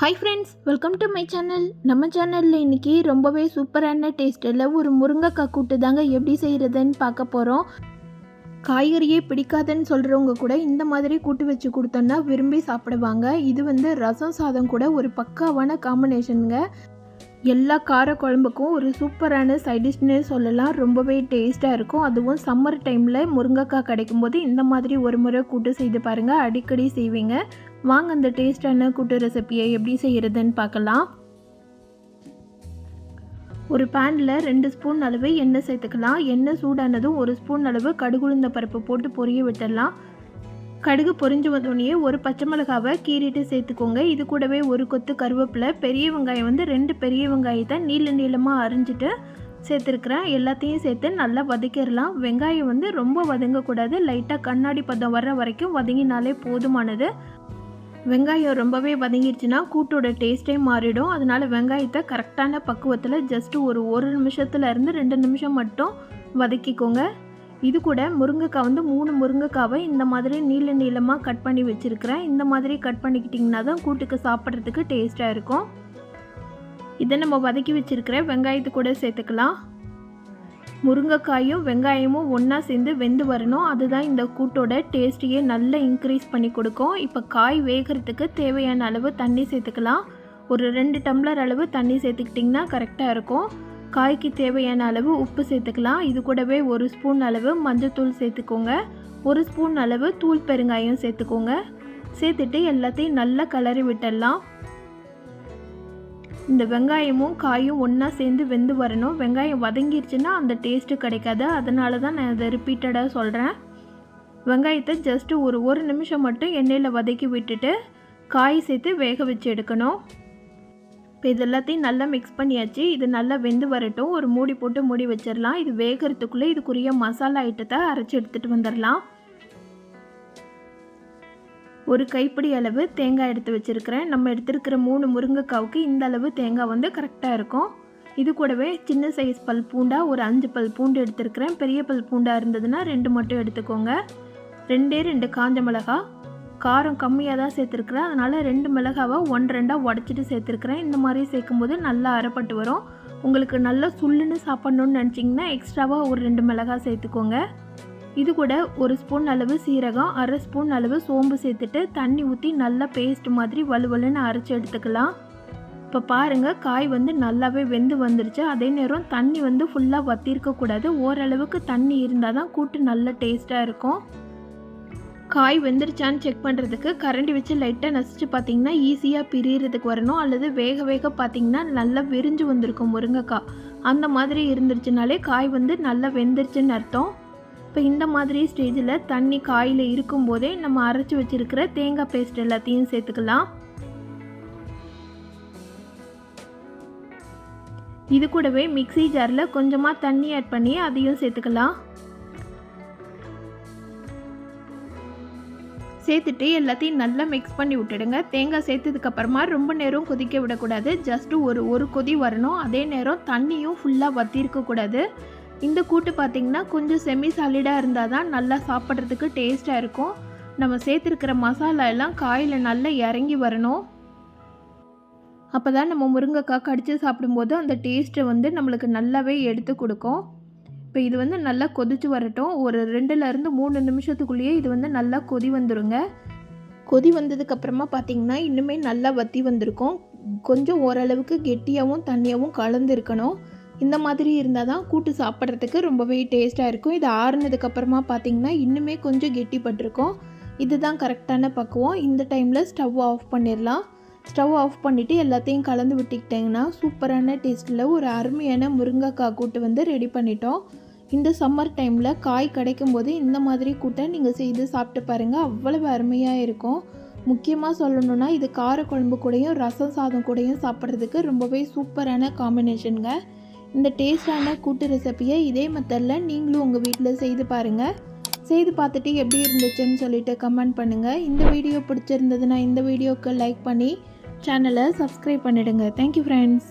Hi friends welcome to my channel நம்ம சேனலில் இன்றைக்கி ரொம்பவே சூப்பரான டேஸ்ட்டில் ஒரு முருங்கைக்காய் கூட்டு தாங்க எப்படி செய்கிறதுன்னு பார்க்க போகிறோம் காய்கறியே பிடிக்காதுன்னு சொல்கிறவங்க கூட இந்த மாதிரி கூட்டு வச்சு கொடுத்தோன்னா விரும்பி சாப்பிடுவாங்க. இது வந்து ரசம் சாதம் கூட ஒரு பக்காவான காம்பினேஷனுங்க எல்லா கார குழம்புக்கும் ஒரு சூப்பரான சைடிஷ்னு சொல்லலாம். ரொம்பவே டேஸ்ட்டாக இருக்கும். அதுவும் சம்மர் டைமில் முருங்கைக்காய் கிடைக்கும் போது இந்த மாதிரி ஒரு முறை கூட்டு செய்து பாருங்கள் அடிக்கடி செய்வீங்க. வாங்க அந்த டேஸ்டான கூட்டு ரெசிப்பியை எப்படி செய்கிறதுன்னு பார்க்கலாம். ஒரு பேனில் ரெண்டு ஸ்பூன் அளவு எண்ணெய் சேர்த்துக்கலாம். எண்ணெய் சூடானதும் ஒரு ஸ்பூன் அளவு கடுகுளுந்த பருப்பு போட்டு பொரிய விட்டுடலாம். கடுகு பொரிஞ்சு வந்தோடனே ஒரு பச்சை மிளகாவை கீறிட்டு சேர்த்துக்கோங்க. இது கூடவே ஒரு கொத்து கருவேப்பிலை பெரிய வெங்காயம் வந்து ரெண்டு பெரிய வெங்காயத்தை நீள நீளமாக அரிஞ்சிட்டு சேர்த்துருக்குறேன். எல்லாத்தையும் சேர்த்து நல்லா வதக்கிடலாம். வெங்காயம் வந்து ரொம்ப வதங்கக்கூடாது. லைட்டாக கண்ணாடி பதம் வர்ற வரைக்கும் வதங்கினாலே போதுமானது. வெங்காயம் ரொம்பவே வதங்கிடுச்சுன்னா கூட்டோட டேஸ்ட்டே மாறிடும். அதனால் வெங்காயத்தை கரெக்டான பக்குவத்தில் ஜஸ்ட்டு ஒரு ஒரு நிமிஷத்துலேருந்து ரெண்டு நிமிஷம் மட்டும் வதக்கிக்கோங்க. இது கூட முருங்கைக்காய் வந்து மூணு முருங்கைக்காவை இந்த மாதிரி நீள நீளமாக கட் பண்ணி வச்சுருக்கிறேன். இந்த மாதிரி கட் பண்ணிக்கிட்டிங்கன்னா தான் கூட்டுக்கு சாப்பிட்றதுக்கு டேஸ்ட்டாக இருக்கும். இதை நம்ம வதக்கி வச்சுருக்கிற வெங்காயத்து கூட சேர்த்துக்கலாம். முருங்கைக்காயும் வெங்காயமும் ஒன்றா சேர்ந்து வெந்து வரணும். அதுதான் இந்த கூட்டோட டேஸ்ட்டையே நல்லா இன்க்ரீஸ் பண்ணி கொடுக்கும். இப்போ காய் வேகிறதுக்கு தேவையான அளவு தண்ணி சேர்த்துக்கலாம். ஒரு ரெண்டு டம்ளர் அளவு தண்ணி சேர்த்துக்கிட்டிங்கன்னா கரெக்டாக இருக்கும். காய்க்கு தேவையான அளவு உப்பு சேர்த்துக்கலாம். இது கூடவே ஒரு ஸ்பூன் அளவு மஞ்சத்தூள் சேர்த்துக்கோங்க. ஒரு ஸ்பூன் அளவு தூள் பெருங்காயம் சேர்த்துக்கோங்க. சேர்த்துட்டு எல்லாத்தையும் நல்லா கலரி விட்டுடலாம். இந்த வெங்காயமும் காயும் ஒன்றா சேர்ந்து வெந்து வரணும். வெங்காயம் வதங்கிருச்சுன்னா அந்த டேஸ்ட்டு கிடைக்காது. அதனால தான் நான் இதை ரிப்பீட்டடாக சொல்கிறேன் வெங்காயத்தை ஜஸ்ட்டு ஒரு ஒரு நிமிஷம் மட்டும் எண்ணெயில் வதக்கி விட்டுட்டு காய் சேர்த்து வேக வச்சு எடுக்கணும். இப்போ இது எல்லாத்தையும் நல்லா மிக்ஸ் பண்ணியாச்சு. இது நல்லா வெந்து வரட்டும். ஒரு மூடி போட்டு மூடி வச்சிடலாம். இது வேகிறதுக்குள்ளே இதுக்குரிய மசாலா ஐட்டத்தை அரைச்சி எடுத்துகிட்டு வந்துடலாம். ஒரு கைப்பிடி அளவு தேங்காய் எடுத்து வச்சுருக்கிறேன். நம்ம எடுத்துருக்கிற மூணு முருங்கைக்காவுக்கு இந்த அளவு தேங்காய் வந்து கரெக்டாக இருக்கும். இது கூடவே சின்ன சைஸ் பல் பூண்டா ஒரு அஞ்சு பல் பூண்டு எடுத்துருக்கிறேன். பெரிய பல் பூண்டா இருந்ததுன்னா ரெண்டு மட்டும் எடுத்துக்கோங்க. ரெண்டே ரெண்டு காஞ்ச மிளகா. காரம் கம்மியாக தான் சேர்த்துருக்குறேன். அதனால் ரெண்டு மிளகாவை ஒன் ரெண்டாக உடச்சிட்டு சேர்த்துருக்குறேன். இந்த மாதிரி சேர்க்கும்போது நல்லா அரைப்பட்டு வரும். உங்களுக்கு நல்லா சுள்ளுன்னு சாப்பிட்ணுன்னு நினச்சிங்கன்னா எக்ஸ்ட்ராவாக ஒரு ரெண்டு மிளகா சேர்த்துக்கோங்க. இது கூட ஒரு ஸ்பூன் அளவு சீரகம் அரை ஸ்பூன் அளவு சோம்பு சேர்த்துட்டு தண்ணி ஊற்றி நல்லா பேஸ்ட் மாதிரி வலுவலுன்னு அரைச்சி எடுத்துக்கலாம். இப்போ பாருங்கள் காய் வந்து நல்லாவே வெந்து வந்துருச்சு. அதே நேரம் தண்ணி வந்து ஃபுல்லாக வத்திருக்கக்கூடாது ஓரளவுக்கு தண்ணி இருந்தால் தான் கூட்டு நல்ல டேஸ்ட்டாக இருக்கும். காய் வெந்துருச்சான்னு செக் பண்ணுறதுக்கு கரண்டி வச்சு லைட்டாக நசிச்சு பார்த்தீங்கன்னா ஈஸியாக பிரியறதுக்கு வரணும். அல்லது வேக வேக பார்த்தீங்கன்னா நல்லா விரிஞ்சு வந்திருக்கும் முருங்கைக்காய். அந்த மாதிரி இருந்துருச்சுனாலே காய் வந்து நல்லா வெந்துருச்சுன்னு அர்த்தம். இப்போ இந்த மாதிரி ஸ்டேஜில் தண்ணி காயில் இருக்கும்போதே நம்ம அரைச்சி வச்சுருக்கிற தேங்காய் பேஸ்ட் எல்லாத்தையும் சேர்த்துக்கலாம். இது கூடவே மிக்சி ஜாரில் கொஞ்சமாக தண்ணி ஆட் பண்ணி அதையும் சேர்த்துக்கலாம். சேர்த்துட்டு எல்லாத்தையும் நல்லா மிக்ஸ் பண்ணி விட்டுடுங்க. தேங்காய் சேர்த்ததுக்கப்புறமா ரொம்ப நேரம் கொதிக்க விடக்கூடாது. ஜஸ்ட்டு ஒரு ஒரு கொதி வரணும். அதே நேரம் தண்ணியும் ஃபுல்லாக வத்திருக்கக்கூடாது. இந்த கூட்டு பார்த்திங்கன்னா கொஞ்சம் செமி சாலிடாக இருந்தால் தான் நல்லா சாப்பிட்றதுக்கு டேஸ்ட்டாக இருக்கும். நம்ம சேர்த்துருக்கிற மசாலா எல்லாம் காயில் நல்லா இறங்கி வரணும். அப்போ தான் நம்ம முருங்கைக்காய் கடித்து சாப்பிடும்போது அந்த டேஸ்ட்டை வந்து நம்மளுக்கு நல்லாவே எடுத்து கொடுக்கும். இப்போ இது வந்து நல்லா கொதிச்சு வரட்டும். ஒரு ரெண்டுலேருந்து மூணு நிமிஷத்துக்குள்ளேயே இது வந்து நல்லா கொதி வந்துடுங்க கொதி வந்ததுக்கப்புறமா பார்த்திங்கன்னா இன்னுமே நல்லா வத்தி வந்திருக்கும். கொஞ்சம் ஓரளவுக்கு கெட்டியாகவும் தண்ணியாகவும் கலந்து இருக்கணும். இந்த மாதிரி இருந்தால் தான் கூட்டு சாப்பிட்றதுக்கு ரொம்பவே டேஸ்ட்டாக இருக்கும். இது ஆறுனதுக்கப்புறமா பார்த்திங்கன்னா இன்னுமே கொஞ்சம் கெட்டிப்பட்டிருக்கும். இதுதான் கரெக்டான பக்குவம். இந்த டைமில் ஸ்டவ் ஆஃப் பண்ணிடலாம். ஸ்டவ் ஆஃப் பண்ணிவிட்டு எல்லாத்தையும் கலந்து விட்டுக்கிட்டிங்கன்னா சூப்பரான டேஸ்ட்டில் ஒரு அருமையான முருங்கைக்காய் கூட்டு வந்து ரெடி பண்ணிட்டோம். இந்த சம்மர் டைமில் காய் கிடைக்கும் போது இந்த மாதிரி கூட்டை நீங்கள் செய்து சாப்பிட்டு பாருங்கள் அவ்வளவு அருமையாக இருக்கும். முக்கியமாக சொல்லணுன்னா இது காரக்குழம்பு கூடயும் ரசம் சாதம் கூடயும் சாப்பிட்றதுக்கு ரொம்பவே சூப்பரான காம்பினேஷனுங்க இந்த டேஸ்டான கூட்டு ரெசிப்பியை இதே மெத்தடில் நீங்களும் உங்கள் வீட்டில் செய்து பாருங்கள் செய்து பார்த்துட்டு எப்படி இருந்துச்சுன்னு சொல்லிட்டு கமெண்ட் பண்ணுங்கள் இந்த வீடியோ பிடிச்சிருந்ததுன்னா இந்த வீடியோவுக்கு லைக் பண்ணி சேனலை சப்ஸ்கிரைப் பண்ணிவிடுங்க தேங்க்யூ ஃப்ரெண்ட்ஸ்